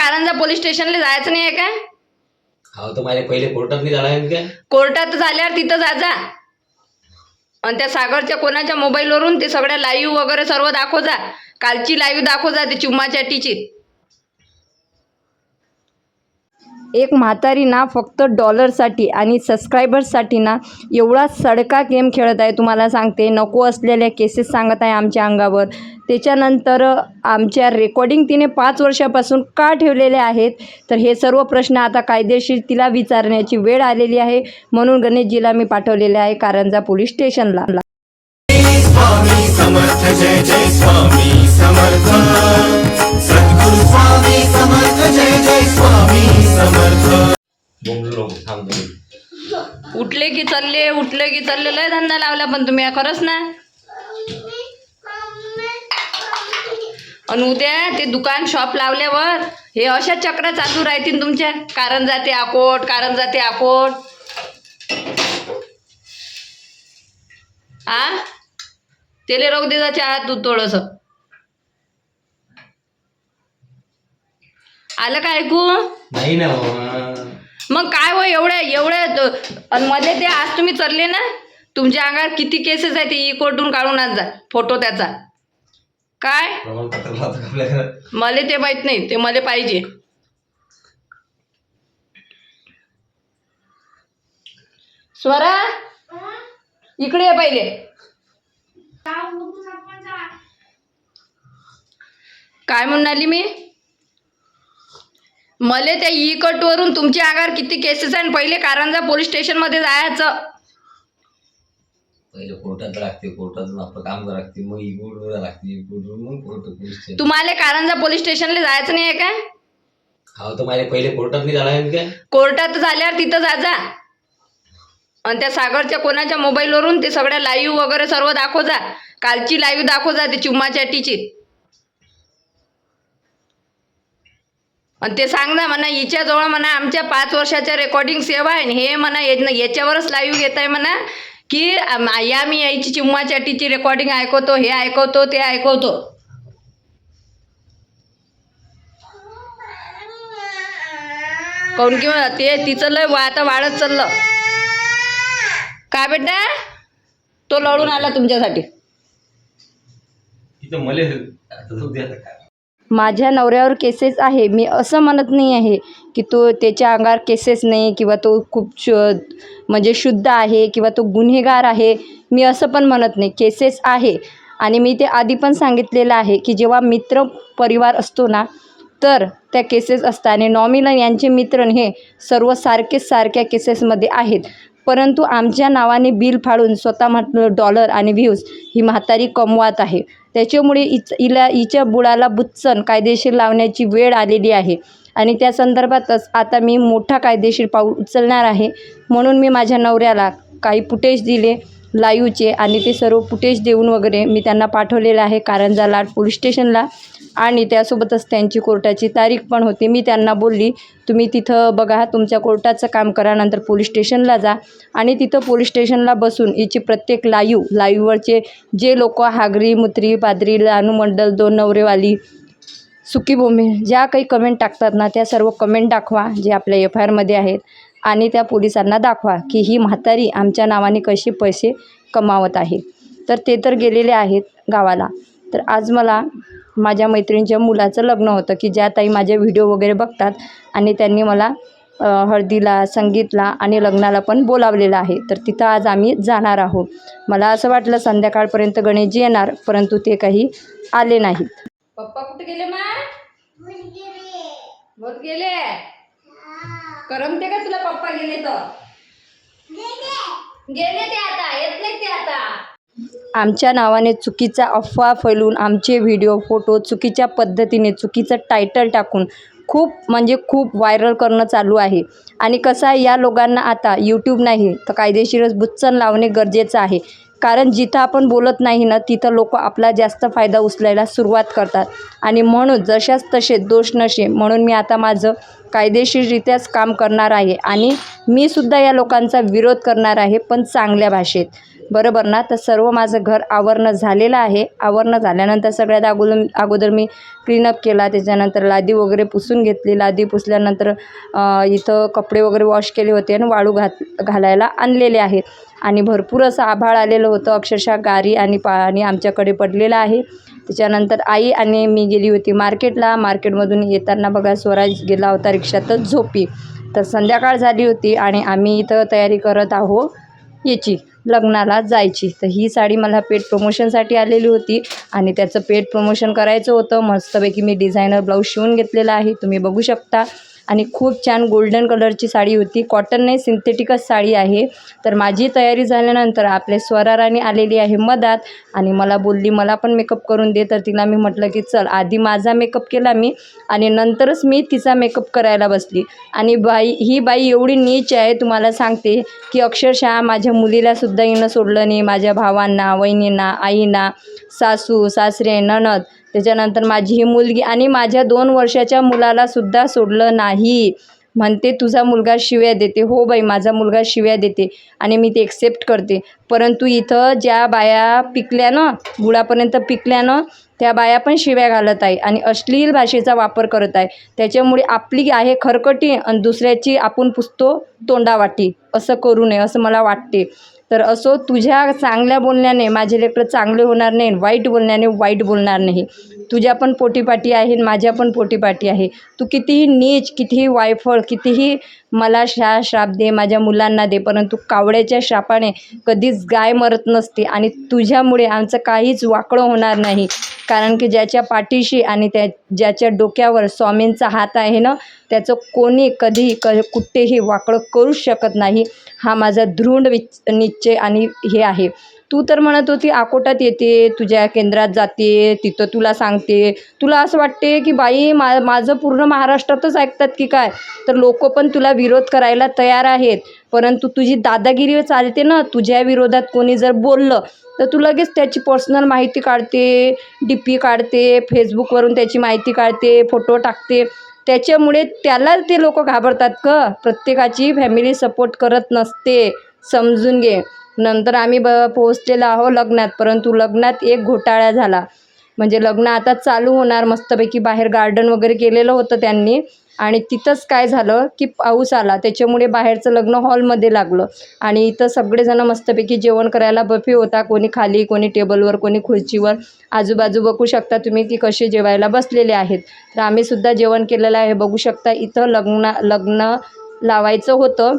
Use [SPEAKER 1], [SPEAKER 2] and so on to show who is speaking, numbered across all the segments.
[SPEAKER 1] Karanja police स्टेशनला जायचं नाही आहे का
[SPEAKER 2] हा तर माझ्या पहिले कोर्टात नाही जाणार आहे काय
[SPEAKER 1] कोर्टात झाल्यावर तिथं जा जा. आणि त्या सागरच्या कोणाच्या मोबाईलवरून ते सगळ्या लाईव्ह वगैरे सर्व दाखव जा. कालची लाईव्ह दाखव जा ते चुम्मा चॅटीची एक म्हातारी ना फक्त डॉलरसाठी आणि सबस्क्रायबर्ससाठी ना एवढा सडका गेम खेळत आहे तुम्हाला सांगते. नको असलेल्या केसेस सांगत आहे आमच्या अंगावर. त्याच्यानंतर आमच्या रेकॉर्डिंग तिने पाच वर्षापासून का ठेवलेले आहेत? तर हे सर्व प्रश्न आता कायदेशीर तिला विचारण्याची वेळ आलेली आहे. म्हणून गणेशजीला मी पाठवलेले आहे कारंजा पोलीस स्टेशनला.
[SPEAKER 3] समर्थ जय जय स्वामी समर्थ.
[SPEAKER 1] उठले की चालले उठले की चालले लय धंदा लावला पण तुम्ही हा खरंच ना? आणि उद्या ते दुकान शॉप लावल्यावर हे अशा चक्र चालू राहतील तुमच्या? कारण जाते आकोट कारण जाते आकोट आ? तेले राहू दे जा आत दूध थोडंसं. आलं का ऐकू?
[SPEAKER 2] नाही ना बाबा
[SPEAKER 1] मग काय हो एवढ्या एवढ्या द- आणि मध्ये ते आज तुम्ही चालले ना? तुमच्या अंगावर किती केसेस आहेत ते ई कोर्टून काढून आज जा फोटो त्याचा. काय?
[SPEAKER 2] आपल्या घरात
[SPEAKER 1] मला ते माहीत नाही ते मला पाहिजे. स्वरा? इकडे ये पहिले. काय म्हणून आली मी? मला त्या ई कटवरून तुमच्या अंगावर किती केसेस आहे पहिले कारंजा पोलीस स्टेशनमध्ये जायचं.
[SPEAKER 2] पहिले कोर्टात लागते कोर्टातून आपलं काम करावं लागते मग इकडून लागते इकडून मग कोर्ट पोलीस स्टेशन
[SPEAKER 1] तुम्हाला कारंजा पोलीस स्टेशनला जायचं नाही आहे का?
[SPEAKER 2] हा तर माझ्या पहिले कोर्टात नाही काय?
[SPEAKER 1] कोर्टात झाल्यावर तिथं जा जा. आणि त्या सागरच्या कोणाच्या मोबाईलवरून ते सगळ्या लाईव्ह वगैरे सर्व दाखव जा. कालची लाईव्ह दाखव जा ते चुम्मा चॅटीची. आणि ते सांग ना म्हणा हिच्याजवळ म्हणा आमच्या पाच वर्षाच्या रेकॉर्डिंग सेवा आहे आणि हे म्हणा याच्यावरच लाईव्ह घेत आहे म्हणा की या मी यायची चिम्मा चाटीची रेकॉर्डिंग ऐकवतो हे ऐकवतो ते ऐकवतो. काऊन की मग ते तिचं लय वा- आता वाढत चाललं. काय बेटा? तो लढून आला तुमच्यासाठी. माझ्या नवऱ्यावर केसेस आहे. मी असं म्हणत नाही आहे की तो त्याच्या अंगावर केसेस नाही किंवा तो खूप श म्हणजे शुद्ध आहे किंवा तो गुन्हेगार आहे. मी असं पण म्हणत नाही. केसेस आहे. आणि मी ते आधी पण सांगितलेलं आहे की जेव्हा मित्र परिवार असतो ना तर त्या केसेस असतात. आणि नॉमिनल यांचे मित्र हे सर्व सारखेच सारख्या केसेसमध्ये आहेत. परंतु आमच्या नावाने बिल फाडून स्वतः म्हटलं डॉलर आणि व्ह्यूज ही म्हातारी कमवत आहे. त्याच्यामुळे इच इला हिच्या बुडाला बुच्चन कायदेशीर लावण्याची वेळ आलेली आहे. आणि त्या संदर्भातच आता मी मोठा कायदेशीर पाऊल उचलणार आहे. म्हणून मी माझ्या नवऱ्याला काही फुटेज दिले लाईव्हचे आणि ते सर्व फुटेज देऊन वगैरे मी त्यांना पाठवलेलं आहे. कारंजा लाट पोलीस स्टेशनला. आणि त्यासोबतच त्यांची कोर्टाची तारीख पण होती. मी त्यांना बोलली तुम्ही तिथं बघा तुमच्या कोर्टाचं काम करा नंतर पोलीस स्टेशनला जा. आणि तिथं पोलीस स्टेशनला बसून हिची प्रत्येक लाईव्ह लाईव्हवरचे जे लोक हागरी मुत्री पादरी लानुमंडल दोन नवरेवाली सुकी भूमी ज्या काही कमेंट टाकतात ना त्या सर्व कमेंट दाखवा जे आपल्या एफ आय आरमध्ये आहेत. आणि त्या पोलिसांना दाखवा की ही म्हातारी आमच्या नावाने कसे पैसे कमावत आहे. तर ते तर गेलेले आहेत गावाला. तर आज मला माझ्या मैत्रिणीच्या मुलाचं लग्न होतं की ज्या ताई माझे व्हिडिओ वगैरे बघतात आणि त्यांनी मला हळदीला संगीतला आणि लग्नाला पण बोलावलेलं आहे. तर तिथं आज आम्ही जाणार आहोत. मला असं वाटलं संध्याकाळपर्यंत गणेशजी येणार परंतु ते काही आले नाहीत. पप्पा कुठे गेले मा? बोल गेले? करमते का तुला पप्पा गेले तर? गेले. ते आता येत नाही ते आता. आमच्या नावाने चुकीचा अफवा फैलून आमचे व्हिडिओ फोटो चुकीच्या पद्धतीने चुकीचं टायटल टाकून खूप म्हणजे खूप व्हायरल करणं चालू आहे. आणि कसं आहे या लोकांना आता यूट्यूब नाही तर कायदेशीरच बुच्चन लावणे गरजेचं आहे. कारण जिथं आपण बोलत नाही ना तिथं लोक आपला जास्त फायदा उचलायला सुरुवात करतात. आणि म्हणून जशाच तसे दोष नसे म्हणून मी आता माझं कायदेशीररित्याच काम करणार आहे. आणि मी सुद्धा या लोकांचा विरोध करणार आहे पण चांगल्या भाषेत. बरोबर ना? तर सर्व माझं घर आवरणं झालेलं आहे. आवरणं झाल्यानंतर सगळ्यात अगोदर अगोदर मी क्लीनअप केला. त्याच्यानंतर लादी वगैरे पुसून घेतली. लादी पुसल्यानंतर इथं कपडे वगैरे वॉश केले होते आणि वाळू घात घालायला आणलेले आहेत. आणि भरपूर असं आभाळ आलेलं होतं. अक्षरशः गारी आणि पाणी आमच्याकडे पडलेलं आहे. त्याच्यानंतर आई आणि मी गेली होती मार्केटला. मार्केटमधून येताना बघा स्वराज गेला होता रिक्षातच झोपी. तर संध्याकाळ झाली होती आणि आम्ही इथं तयारी करत आहो याची. लग्नाला जायची. तर ही साडी मला पेट प्रमोशनसाठी आलेली होती आणि त्याचं पेट प्रमोशन करायचं होतं. मस्तपैकी मी डिझायनर ब्लाऊज शिवून घेतलेला आहे. तुम्ही बघू शकता. आणि खूप छान गोल्डन कलरची साडी होती. कॉटन नाही सिंथेटिकच साडी आहे. तर माझी तयारी झाल्यानंतर आपले स्वराराणी आलेली आहे मधात आणि मला बोलली मला पण मेकअप करून दे. तर तिला मी म्हटलं की चल आधी माझा मेकअप केला मी आणि नंतरच मी तिचा मेकअप करायला बसली. आणि बाई ही बाई एवढी नीच आहे तुम्हाला सांगते की अक्षरशः माझ्या मुलीलासुद्धा हिनं सोडलं नाही. माझ्या भावांना वहिनींना आईना सासू सासरे ननद त्याच्यानंतर माझी ही मुलगी आणि माझ्या दोन वर्षाच्या मुलालासुद्धा सोडलं नाही. म्हणते तुझा मुलगा शिव्या देते. हो बाई माझा मुलगा शिव्या देते आणि मी ते एक्सेप्ट करते. परंतु इथं ज्या बाया पिकल्या ना पिकल्यानं पिकल्या ना त्या बाया पण शिव्या घालत आहे आणि अश्लील भाषेचा वापर करत आहे. त्याच्यामुळे आपली आहे खरकटी आणि दुसऱ्याची आपण पुसतो तोंडावाटी. असं करू नये असं मला वाटते. तर असो तुझ्या चांगल्या बोलण्याने माझे लेकरं चांगले होणार नाही वाईट बोलण्याने वाईट बोलणार नाही. तुझ्या पण पोटीपाटी आहे माझ्या पण पोटीपाटी आहे. तू कितीही नीच कितीही वायफळ कितीही मला शा श्राप दे माझ्या मुलांना दे परंतु कावड्याच्या श्रापाने कधीच गाय मरत नसते आणि तुझ्यामुळे आमचं काहीच वाकडं होणार नाही. कारण की ज्याच्या पाठीशी आणि त्या ज्याच्या डोक्यावर स्वामींचा हात आहे ना त्याचं कोणी कधी क कुठेही वाकडं करूच शकत नाही. हा माझा दृढ विच निश्चय आणि हे आहे. तू तर म्हणत होती आकोटात येते तुझ्या केंद्रात जाते तिथं तुला सांगते. तुला असं वाटते की बाई मा माझं पूर्ण महाराष्ट्रातच ऐकतात की काय? तर लोक पण तुला विरोध करायला तयार आहेत. परंतु तुझी दादागिरी चालते ना तुझ्या विरोधात कोणी जर बोललं तर तू लगेच त्याची पर्सनल माहिती काढते डी पी काढते फेसबुकवरून त्याची माहिती काढते फोटो टाकते. त्याच्यामुळे त्याला ते लोक घाबरतात क प्रत्येकाची फॅमिली सपोर्ट करत नसते. समजून घे. नंतर आम्ही ब पोहोचलेलो आहो लग्नात परंतु लग्नात एक घोटाळा झाला. म्हणजे लग्न आता चालू होणार. मस्तपैकी बाहेर गार्डन वगैरे केलेलं होतं त्यांनी. आणि तिथंच काय झालं की पाऊस आला. त्याच्यामुळे बाहेरचं लग्न हॉलमध्ये लागलं. आणि इथं सगळेजणं मस्तपैकी जेवण करायला बफे होता. कोणी खाली कोणी टेबलवर कोणी खुर्चीवर. आजूबाजू बघू शकता तुम्ही की कसे जेवायला बसलेले आहेत. तर आम्हीसुद्धा जेवण केलेलं आहे. बघू शकता इथं लग्न लग्न लावायचं होतं.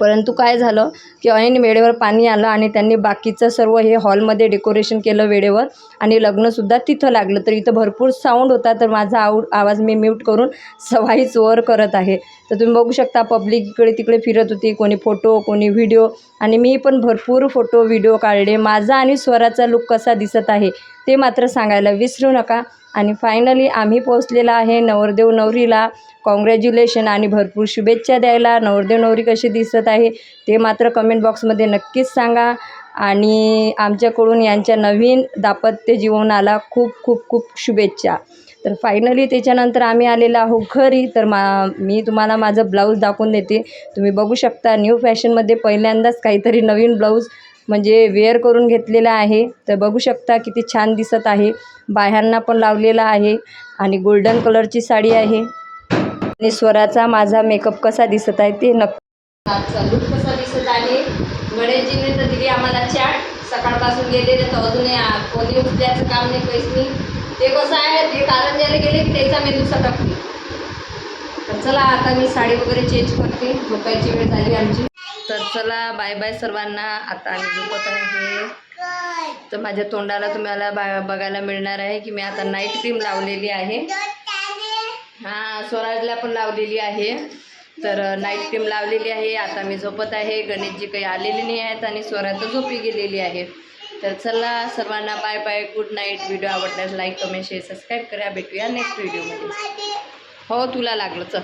[SPEAKER 1] परंतु काय झालं की ऐन वेळेवर पाणी आलं आणि त्यांनी बाकीचं सर्व हे हॉलमध्ये डेकोरेशन केलं वेळेवर आणि लग्नसुद्धा तिथं लागलं. तर इथं भरपूर साऊंड होता. तर माझा आव आवाज मी म्यूट करून सवाईच वर करत आहे. तर तुम्ही बघू शकता पब्लिक इकडे तिकडे फिरत होती. कोणी फोटो कोणी व्हिडिओ आणि मी पण भरपूर फोटो व्हिडिओ काढले. माझा आणि स्वराचा लुक कसा दिसत आहे ते मात्र सांगायला विसरू नका. आणि फायनली आम्ही पोहोचलेला आहे नवरदेव नवरीला. कॉंग्रॅच्युलेशन आणि भरपूर शुभेच्छा द्यायला. नवरदेव नवरी कशी दिसत आहे ते मात्र कमेंट बॉक्समध्ये नक्कीच सांगा. आणि आमच्याकडून यांच्या नवीन दाम्पत्य जीवनाला खूप खूप खूप शुभेच्छा. तर फायनली त्याच्यानंतर आम्ही आलेलो आहो घरी. तर मा मी तुम्हाला माझं ब्लाऊज दाखवून देते. तुम्ही बघू शकता न्यू फॅशनमध्ये पहिल्यांदाच काहीतरी नवीन ब्लाऊज म्हणजे वेअर करून घेतलेला आहे. तर बघू शकता किती छान दिसत आहे. बाह्यांना पण लावलेला आहे आणि गोल्डन कलरची साडी आहे. आणि स्वराचा माझा मेकअप कसा दिसत आहे ते नक्की आजचा लुक कसा दिसत आहे? गणेशजीने तर दिली आम्हाला चॅट सकाळपासून गेलेले तर अजून कोणी उठल्याचं काम नाही काहीच नाही. ते कसं आहे ते कारंजाला गेले की त्याचा मेंदू सटकते. तर चला आता मी साडी वगैरे चेंज करते. झोपायची वेळ झाली आमची. तर चला बाय बाय सर्वांना. आता आम्ही झोपत आहे. तर माझ्या तोंडाला तुम्हाला बा बघायला मिळणार आहे की मी आता नाईट क्रीम लावलेली आहे. हां स्वराजला पण लावलेली आहे. तर नाईट क्रीम लावलेली आहे. आता मी झोपत आहे. गणेशजी काही आलेले नाही आहेत आणि स्वरात झोपी गेलेली आहे. तर चला सर्वांना bye bye good night video आवडल्यास लाईक कमेंट शेअर सबस्क्राईब करा. भेटूया नेक्स्ट व्हिडिओमध्ये हो तुला लागलं. चल.